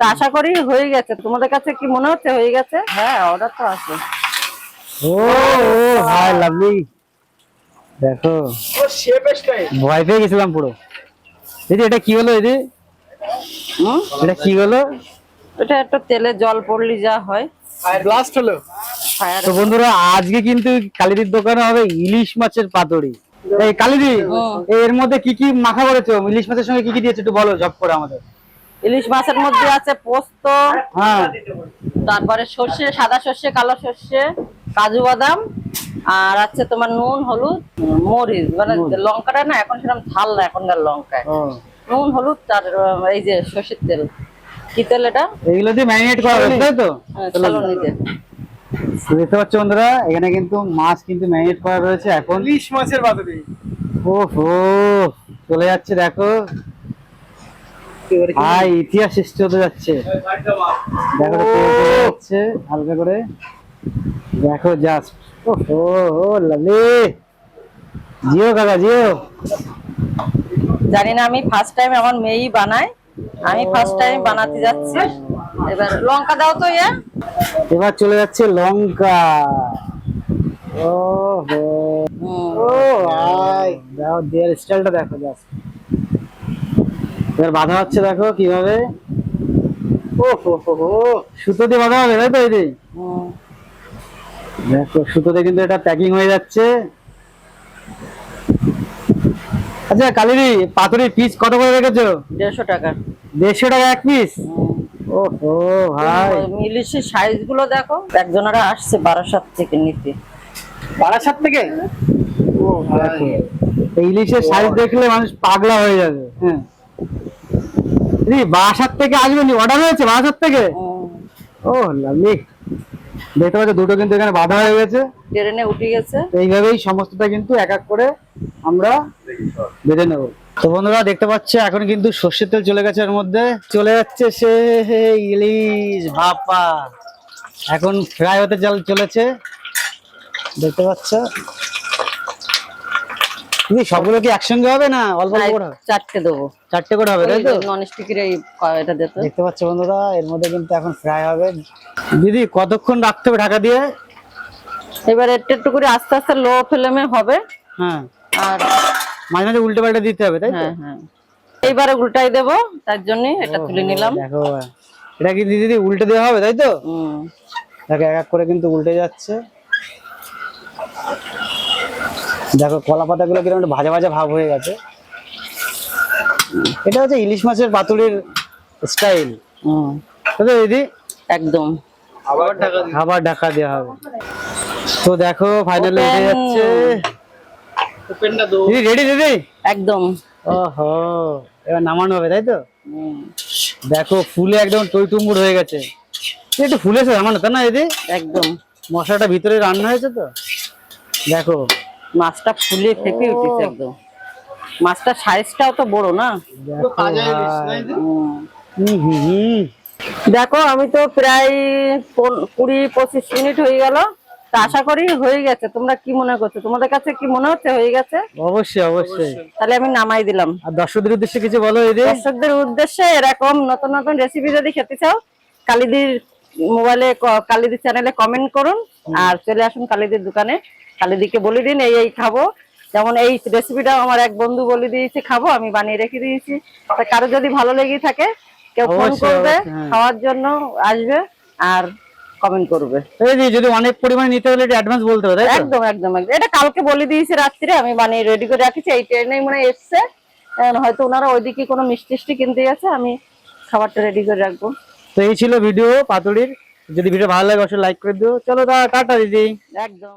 তা আশা করি হয়ে গেছে। তোমাদের কাছে কি মনে হচ্ছে? হয়ে গেছে? হ্যাঁ অর্ডার তো আছে। Oh oh hi lovely. দেখো ভয় পেয়ে গেছিলাম পুরো। দিদি এটা কি হলো দিদি? হুম? এটা কি হলো? এটা একটা তেলে জল পড়লে যা হয়। ব্লাস্ট হলো। তো বন্ধুরা আজকে কিন্তু কালিদির দোকানে হবে ইলিশ মাছের পাতুরি। এই কালিদি এর মধ্যে কি কি মাখা করেছ? ইলিশ মাছের সঙ্গে কি কি দিয়েছ একটু বলো জব করে আমাদের। ইলিশ মাছের মধ্যে আছে পোস্ত হ্যাঁ। তারপরে সর্ষে সাদা সর্ষে কালো সর্ষে কাজু বাদাম আর আছে তোমার নুন হলুদ মরিচ। মানে লঙ্কাটা না এখন সেরকম ঝাল না এখনকার লঙ্কায়। নুন হলুদ তার এই যে সর্ষের তেল। কি তেল এটা? এগুলো দিয়ে ম্যারিনেট করা হয়েছে তাই তো? হ্যাঁ, ছালনিতে দেখতে পাচ্ছ বন্ধুরা এখানে কিন্তু মাছ কিন্তু ম্যারিনেট করা রয়েছে এখন। ইলিশ মাছের বাদরি ওহো চলে যাচ্ছে দেখো। হাই ইতিহাস সৃষ্টি হতে যাচ্ছে। দেখো যাচ্ছে হালকা করে। দেখো জাস্ট ওহো ও লাভলি জিও কাকা জিও। জানি না আমি ফার্স্ট টাইম আমার মেয়েই বানাই। আমি ফার্স্ট টাইম বানাতে যাচ্ছি। এবার লঙ্কা দাও তো ইয়া। এবার চলে যাচ্ছে লঙ্কা। ও হো ও ভাই। দাও দেয়ার স্টাইলটা দেখো জাস্ট এবার বাঁধা হচ্ছে দেখো কীভাবে? ও হো হো হো সুতো দিয়ে বাঁধা হবে তাই তো? হুম। দেখো সুতোতে কিন্তু এটা প্যাকিং হয়ে যাচ্ছে। আচ্ছা কালিদি পাথরের পিস কত করে রেখেছো? দেড়শো টাকা। দেড়শো টাকা এক পিস ও হো ভাই। ইলিশের সাইজগুলো দেখো একজনেরা আসছে বারাসাত থেকে নিতে। বারাসাত থেকে? ও দেখো এই ইলিশের সাইজ দেখলে মানুষ পাগলা হয়ে যাবে। হ্যাঁ। দিদি বাসার থেকে আসবে নি অর্ডার হয়েছে বাসার থেকে? ও। লাভলি দেখতে পাচ্ছ দুটো কিন্তু এখানে বাধা হয়ে গেছে। ট্রেনে উঠে গেছে। এইভাবেই সমস্তটা কিন্তু এক এক করে আমরা বেঁধে নেব। তো বন্ধুরা দেখতে পাচ্ছে এখন কিন্তু সর্ষের তেল চলে গেছে এর মধ্যে। চলে যাচ্ছে সে ইলিশ ভাপা। এখন ফ্রাই হতে চল- চলেছে। দেখতে পাচ্ছ? তুমি সবগুলো কি একসঙ্গে হবে না অল্প অল্প করে হবে? চারটে দেবো। চারটে করে হবে তাই তো? নন স্টিকের এই এটা দিতে দেখতে পাচ্ছ বন্ধুরা এর মধ্যে কিন্তু এখন ফ্রাই হবে। দিদি কতক্ষণ রাখতে হবে ঢাকা দিয়ে? এবার একটু একটু করে আস্তে আস্তে লো ফ্লেমে হবে। হ্যাঁ। আর মাঝে মাঝে উল্টে পাল্টে দিতে হবে তাই তো? হ্যাঁ হ্যাঁ। এইবারে উল্টাই দেবো তার জন্য এটা তুলে নিলাম। দেখো এটা কি দিদি দিদি উল্টে দেওয়া হবে তাই তো? হুম। দেখো এক এক করে কিন্তু উল্টে যাচ্ছে। দেখো কলা পাতাগুলো কীরকম একটু ভাজা ভাজা ভাব হয়ে গেছে। এটা হচ্ছে ইলিশ মাছের পাতুরির স্টাইল। হুম। দিদি? একদম। আবার ঢাকা দেওয়া হবে। তো দেখো ফাইনালি Open. যাচ্ছে। ওপেনটা দিদি রেডি দিদি একদম। ওহো এবার নামানো হবে তাই তো? দেখো ফুলে একদম টইটুম্বুর হয়ে গেছে। একটু ফুলেছে নামানো তাই না দিদি? একদম। মশলাটা ভিতরে রান্না হয়েছে তো? দেখো মাছটা ফুলে ফেপে উঠেছে একদম। মাছটার সাইজটাও তো বড় না? দেখো আমি তো প্রায় কুড়ি পঁচিশ মিনিট হয়ে গেল। তা আশা করি হয়ে গেছে। তোমরা কি মনে করছ? তোমাদের কাছে কি মনে হচ্ছে? হয়ে গেছে? অবশ্যই অবশ্যই। তাহলে আমি নামাই দিলাম। আর দর্শকদের উদ্দেশ্যে কিছু বলো এই দর্শকদের উদ্দেশ্যে এরকম নতুন নতুন রেসিপি যদি খেতে চাও কালিদির মোবাইলে কালিদির চ্যানেলে কমেন্ট করুন। আর চলে আসুন কালিদির দোকানে। কালিদিকে বলে দিন এই এই খাব। যেমন এই রেসিপিটা আমার এক বন্ধু বলে দিয়েছি খাব আমি বানিয়ে রেখে দিয়েছি। তা কারও যদি ভালো লেগে থাকে কেউ ফোন করবে হ্যাঁ। খাওয়ার জন্য আসবে আর কমেন্ট করবে। এই যদি অনেক পরিমাণে নিতে হলে অ্যাডভান্স বলতে হবে একদম একদম একদম। এটা কালকে বলে দিয়েছি আমি বানিয়ে রেডি করে রাখেছি। এই ট্রেনেই মনে হয় এসছে। হয়তো ওনারা ওইদিকে কোনো মিষ্টি টিষ্টি কিনতে গেছে আমি খাবারটা রেডি করে রাখব। তো এই ছিল ভিডিও পাতুড়ির যদি ভিডিও ভালো লাগে অবশ্যই লাইক করে দিও। চলো টাটা দিদি। একদম।